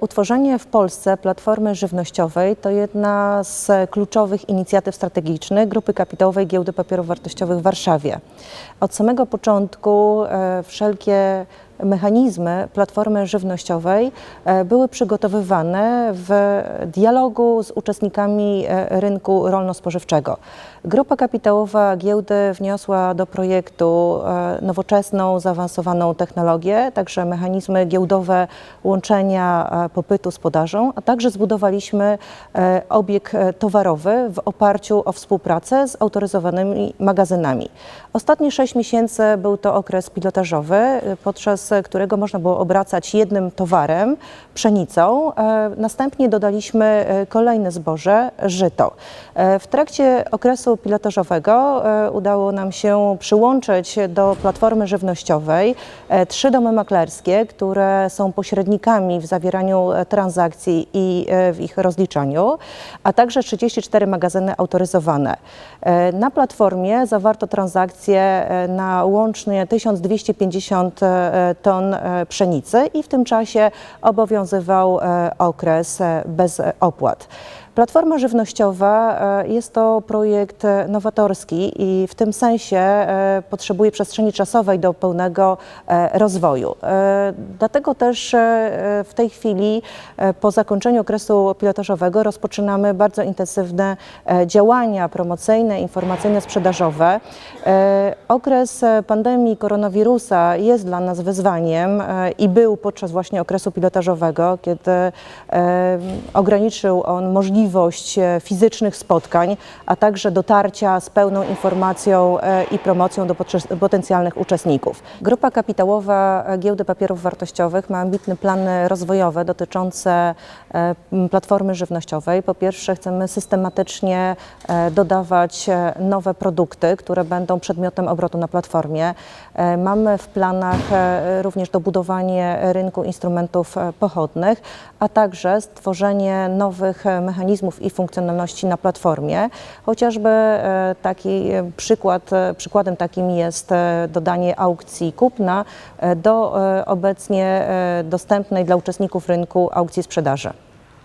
Utworzenie w Polsce platformy żywnościowej to jedna z kluczowych inicjatyw strategicznych Grupy Kapitałowej Giełdy Papierów Wartościowych w Warszawie. Od samego początku e, wszelkie mechanizmy platformy żywnościowej e, były przygotowywane w dialogu z uczestnikami e, rynku rolno-spożywczego. Grupa kapitałowa giełdy wniosła do projektu e, nowoczesną, zaawansowaną technologię, także mechanizmy giełdowe łączenia popytu z podażą, a także zbudowaliśmy obieg towarowy w oparciu o współpracę z autoryzowanymi magazynami. Ostatnie sześć miesięcy był to okres pilotażowy, e, którego można było obracać jednym towarem, pszenicą. E, Następnie dodaliśmy e, kolejne zboże, żyto. E, W trakcie okresu pilotażowego udało nam się przyłączyć do platformy żywnościowej trzy domy maklerskie, które są pośrednikami w zawieraniu transakcji i w ich rozliczaniu, a także 34 magazyny autoryzowane. Na platformie zawarto transakcje na łącznie 1250 e, ton e, pszenicy i w tym czasie obowiązywał e, okres e, bez opłat. Platforma żywnościowa e, jest to projekt e, nowatorski i w tym sensie e, potrzebuje przestrzeni czasowej do pełnego rozwoju. Dlatego też w tej chwili po zakończeniu okresu pilotażowego rozpoczynamy bardzo intensywne działania promocyjne, informacyjne, sprzedażowe. Okres pandemii koronawirusa jest dla nas wyzwaniem i był podczas właśnie okresu pilotażowego, kiedy ograniczył on możliwość e, fizycznych spotkań, a także dotarcia z pełną informacją e, i promocją do potencjalnych uczestników. Grupa kapitałowa e, Giełdy Papierów Wartościowych ma ambitne plany rozwojowe dotyczące platformy żywnościowej. Po pierwsze chcemy systematycznie dodawać nowe produkty, które będą przedmiotem obrotu na platformie. Mamy w planach również dobudowanie rynku instrumentów pochodnych, a także stworzenie nowych e, mechanizmów i funkcjonalności na platformie. Chociażby e, taki e, przykład, e, przykładem takim jest dodanie aukcji kupna do obecnie dostępnej dla uczestników rynku aukcji sprzedaży.